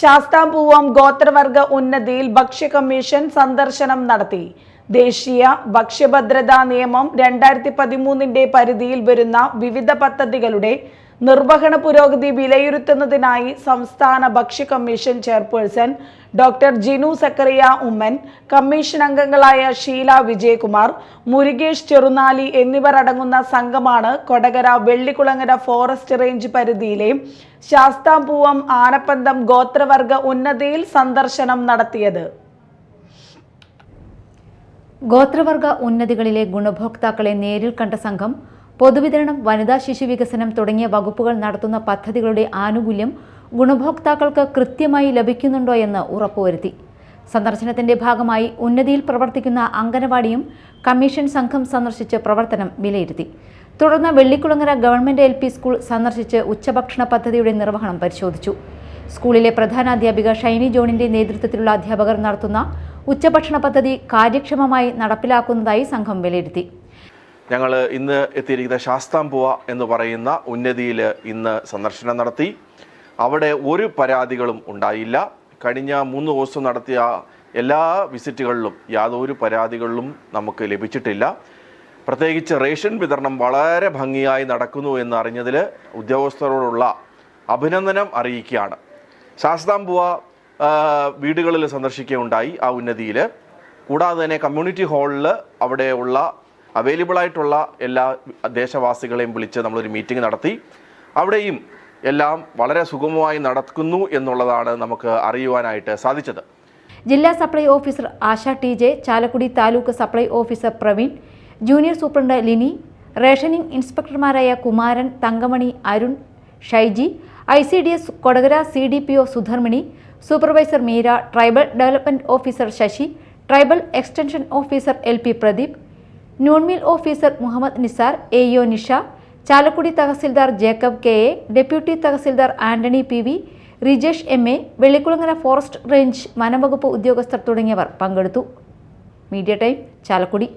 ശാസ്താംപൂവം ഗോത്രവർഗ ഉന്നതിയിൽ ഭക്ഷ്യ കമ്മീഷൻ സന്ദർശനം നടത്തി. ദേശീയ ഭക്ഷ്യഭദ്രതാ നിയമം രണ്ടായിരത്തി പതിമൂന്നിന്റെ പരിധിയിൽ വരുന്ന വിവിധ പദ്ധതികളുടെ നിർവഹണ പുരോഗതി വിലയിരുത്തുന്നതിനായി സംസ്ഥാന ഭക്ഷ്യ commission chairperson doctor Jinu Zachariah Oommen commission അംഗങ്ങളായ ഷീല വിജയകുമാർ മുരുകേഷ് ചെറുനാലി എന്നിവർ അടങ്ങുന്ന സംഘമാണ് കൊടകര വെള്ളിക്കുളങ്ങര ഫോറസ്റ്റ് റേഞ്ച് പരിധിയിലെ ശാസ്താംപൂവം ആനപ്പന്തം ഗോത്രവർഗ ഉന്നതിയിൽ സന്ദർശനം നടത്തിയത്. ഗോത്രവർഗ ഉന്നതികളിലെ ഗുണഭോക്താക്കളെ നേരിൽ കണ്ട സംഘം പൊതുവിതരണം വനിതാ ശിശു വികസനം തുടങ്ങിയ വകുപ്പുകൾ നടത്തുന്ന പദ്ധതികളുടെ ആനുകൂല്യം ഗുണഭോക്താക്കൾക്ക് കൃത്യമായി ലഭിക്കുന്നുണ്ടോ എന്ന് ഉറപ്പുവരുത്തി. സന്ദർശനത്തിന്റെ ഭാഗമായി ഉന്നതിയിൽ പ്രവർത്തിക്കുന്ന അംഗനവാടിയും കമ്മീഷൻ സംഘം സന്ദർശിച്ച് പ്രവർത്തനം വിലയിരുത്തി. തുടർന്ന് Vellikkulangara government L P school സന്ദർശിച്ച് ഉച്ചഭക്ഷണ പദ്ധതിയുടെ നിർവഹണം പരിശോധിച്ചു. സ്കൂളിലെ പ്രധാനാധ്യാപിക ഷൈനി ജോണിന്റെ നേതൃത്വത്തിലുള്ള അധ്യാപകർ നടത്തുന്ന ഉച്ചഭക്ഷണ പദ്ധതി കാര്യക്ഷമമായി നടപ്പിലാക്കുന്നതായി സംഘം വിലയിരുത്തി. ഞങ്ങൾ ഇന്ന് എത്തിയിരിക്കുന്ന ശാസ്താംപുവ എന്ന് പറയുന്ന ഉന്നതിയിൽ ഇന്ന് സന്ദർശനം നടത്തി. അവിടെ ഒരു പരാതികളും ഉണ്ടായില്ല. കഴിഞ്ഞ മൂന്ന് ദിവസം നടത്തിയ എല്ലാ വിസിറ്റുകളിലും യാതൊരു പരാതികളിലും നമുക്ക് ലഭിച്ചിട്ടില്ല. പ്രത്യേകിച്ച് റേഷൻ വിതരണം വളരെ ഭംഗിയായി നടക്കുന്നു എന്ന് അറിഞ്ഞതിൽ ഉദ്യോഗസ്ഥരോടുള്ള അഭിനന്ദനം അറിയിക്കുകയാണ്. ശാസ്താംപുവ വീടുകളിൽ സന്ദർശിക്കുകയുണ്ടായി ആ ഉന്നതിയിൽ. കൂടാതെ തന്നെ കമ്മ്യൂണിറ്റി ഹാളിൽ അവിടെയുള്ള അവൈലബിൾ ആയിട്ടുള്ള എല്ലാ ദേശവാസികളെയും വിളിച്ച് നമ്മളൊരു മീറ്റിംഗ് നടത്തി. അവിടെയും എല്ലാം വളരെ സുഗമമായി നടക്കുന്നു എന്നുള്ളതാണ് നമുക്ക് അറിയുവാനായിട്ട് സാധിച്ചത്. ജില്ലാ supply officer Asha T J Chalakudy taluk supply officer Praveen junior superintendent Lini rationing ഇൻസ്പെക്ടർമാരായ Kumaran Thankamani Arun Shyji I C D S Kodakara C D P O Sudharmini supervisor Meera tribal development officer Sasi tribal extension officer L P Pradeep noon meal officer Muhammad Nisar A O Nisha Chalakudy tahsildar Jacob K A deputy tahsildar Antony P V Rijesh M A Vellikkulangara forest range വനംവകുപ്പ് ഉദ്യോഗസ്ഥർ തുടങ്ങിയവർ പങ്കെടുത്തു. Media time Chalakudy.